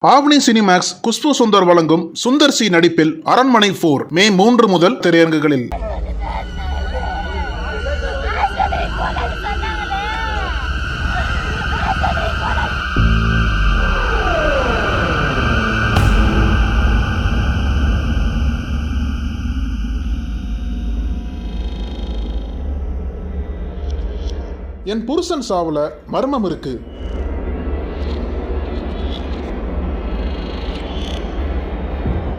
ஆவணி Cinemax Khushbu Sundar வழங்கும் Sundar C நடிப்பில் அரண்மனை போர் மே மூன்று முதல் திரையரங்குகளில். என் புருஷன் சாவுல மர்மம் இருக்கு.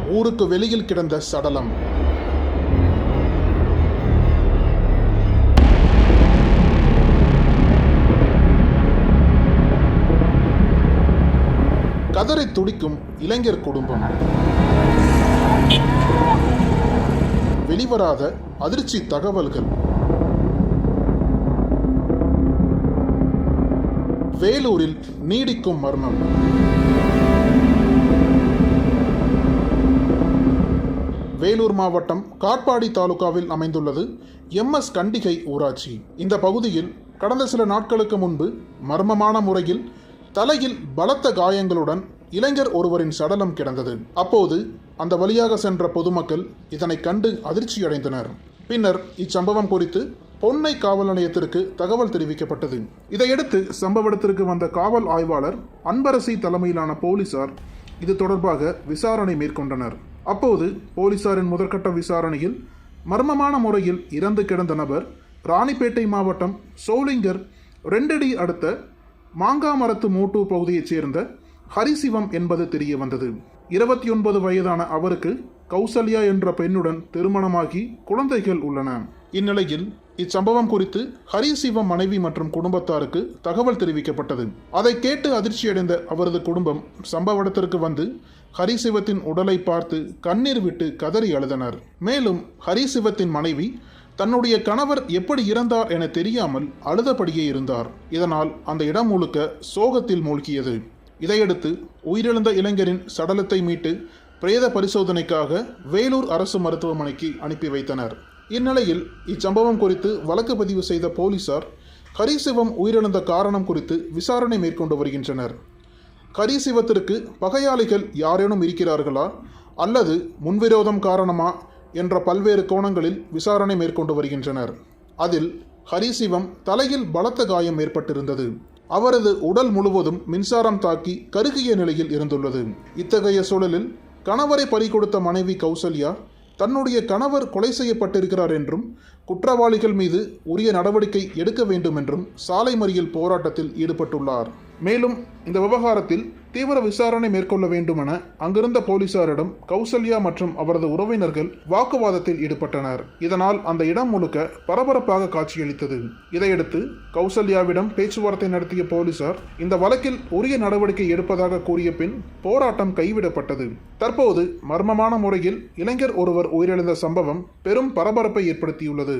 ஊருக்கு வெளியில் கிடந்த சடலம். கதரை துடிக்கும் இளைஞர் குடும்பம். வெளிவராத அதிர்ச்சி தகவல்கள். வேலூரில் நீடிக்கும் மர்மம். வேலூர் மாவட்டம் காட்பாடி தாலுகாவில் அமைந்துள்ளது எம்எஸ் கண்டிகை ஊராட்சி. இந்த பகுதியில் கடந்த சில நாட்களுக்கு முன்பு மர்மமான முறையில் தலையில் பலத்த காயங்களுடன் இளைஞர் ஒருவரின் சடலம் கிடந்தது. அப்போது அந்த வழியாக சென்ற பொதுமக்கள் இதனை கண்டு அதிர்ச்சியடைந்தனர். பின்னர் இச்சம்பவம் குறித்து பொன்னை காவல் நிலையத்திற்கு தகவல் தெரிவிக்கப்பட்டது. இதையடுத்து சம்பவ இடத்திற்கு வந்த காவல் ஆய்வாளர் அன்பரசி தலைமையிலான போலீசார் இது தொடர்பாக விசாரணை மேற்கொண்டனர். அப்போது போலீசாரின் முதற்கட்ட விசாரணையில் மர்மமான முறையில் இறந்து கிடந்த நபர் ராணிப்பேட்டை மாவட்டம் சோளிங்கர் ரெண்டடி அடுத்த மாங்காமரத்து மூட்டு பகுதியைச் சேர்ந்த ஹரிசிவம் என்பது தெரிய வந்தது. இருபத்தி ஒன்பது வயதான அவருக்கு கௌசல்யா என்ற பெண்ணுடன் திருமணமாகி குழந்தைகள் உள்ளன. இந்நிலையில் இச்சம்பவம் குறித்து ஹரிசிவம் மனைவி மற்றும் குடும்பத்தாருக்கு தகவல் தெரிவிக்கப்பட்டது. அதை கேட்டு அதிர்ச்சியடைந்த அவரது குடும்பம் சம்பவ இடத்திற்கு வந்து ஹரிசிவத்தின் உடலை பார்த்து கண்ணீர் விட்டு கதறி அழுதனர். மேலும் ஹரிசிவத்தின் மனைவி தன்னுடைய கணவர் எப்படி இறந்தார் என தெரியாமல் அழுதபடியே இருந்தார். இதனால் அந்த இடம் முழுக்க சோகத்தில் மூழ்கியது. இதையடுத்து உயிரிழந்த இளைஞரின் சடலத்தை மீட்டு பிரேத பரிசோதனைக்காக வேலூர் அரசு மருத்துவமனைக்கு அனுப்பி வைத்தனர். இந்நிலையில் இச்சம்பவம் குறித்து வழக்கு பதிவு செய்த போலீசார் ஹரிசிவம் உயிரிழந்த காரணம் குறித்து விசாரணை மேற்கொண்டு வருகின்றனர். ஹரிசிவத்திற்கு பகையாளிகள் யாரேனும் இருக்கிறார்களா? அல்லது முன்விரோதம் காரணமா? என்ற பல்வேறு கோணங்களில் விசாரணை மேற்கொண்டு வருகின்றனர். அதில் ஹரிசிவம் தலையில் பலத்த காயம் ஏற்பட்டிருந்தது. அவரது உடல் முழுவதும் மின்சாரம் தாக்கி கருகிய நிலையில் இருந்துள்ளது. இத்தகைய சூழலில் கணவரை பறிகொடுத்த மனைவி கௌசல்யா தன்னுடைய கணவர் கொலை செய்யப்பட்டிருக்கிறார் என்றும் குற்றவாளிகள் மீது உரிய நடவடிக்கை எடுக்க வேண்டும் என்றும் சாலை மறியல் போராட்டத்தில் ஈடுபட்டுள்ளார். மேலும் இந்த விவகாரத்தில் தீவிர விசாரணை மேற்கொள்ள வேண்டும் என அங்கிருந்த போலீசாரிடம் கௌசல்யா மற்றும் அவரது உறவினர்கள் வாக்குவாதத்தில் ஈடுபட்டனர். இதனால் அந்த இடம் முழுக்க பரபரப்பாக காட்சியளித்தது. இதையடுத்து கௌசல்யாவிடம் பேச்சுவார்த்தை நடத்திய போலீசார் இந்த வழக்கில் உரிய நடவடிக்கை எடுப்பதாக கூறிய பின் போராட்டம் கைவிடப்பட்டது. தற்போது மர்மமான முறையில் இளைஞர் ஒருவர் உயிரிழந்த சம்பவம் பெரும் பரபரப்பை ஏற்படுத்தியுள்ளது.